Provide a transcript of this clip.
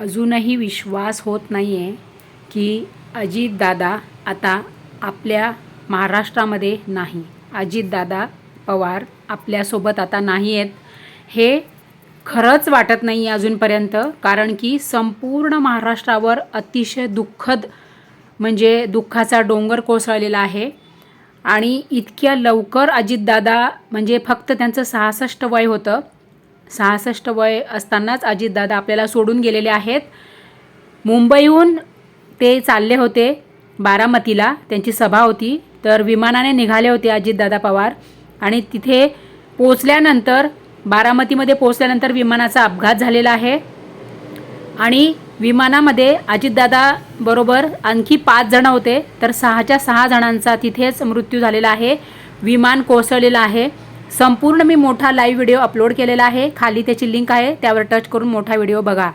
अजूनही विश्वास होत नाही आहे की अजितदादा आता आपल्या महाराष्ट्रामध्ये नाही. अजितदादा पवार आपल्यासोबत आता नाही आहेत हे खरंच वाटत नाही आहे अजूनपर्यंत कारण की संपूर्ण महाराष्ट्रावर अतिशय दुःखद म्हणजे दुःखाचा डोंगर कोसळलेला आहे. आणि इतक्या लवकर अजितदादा म्हणजे फक्त त्यांचं सहासष्ट वय होतं सहासष्ट वय असतानाच अजितदादा आपल्याला सोडून गेलेले आहेत. मुंबईहून ते चालले होते बारामतीला. त्यांची सभा होती. तर विमानाने निघाले होते अजितदादा पवार. आणि तिथे पोचल्यानंतर बारामतीमध्ये पोचल्यानंतर विमानाचा अपघात झालेला आहे. आणि विमानामध्ये अजितदादा बरोबर आणखी पाच जण होते. तर सहाच्या सहा जणांचा तिथेच मृत्यू झालेला आहे. विमान कोसळलेलं आहे. संपूर्ण मी मोठा लाईव्ह व्हिडिओ अपलोड केलेला आहे. खाली त्याची लिंक आहे त्यावर टच करून मोठा व्हिडिओ बघा.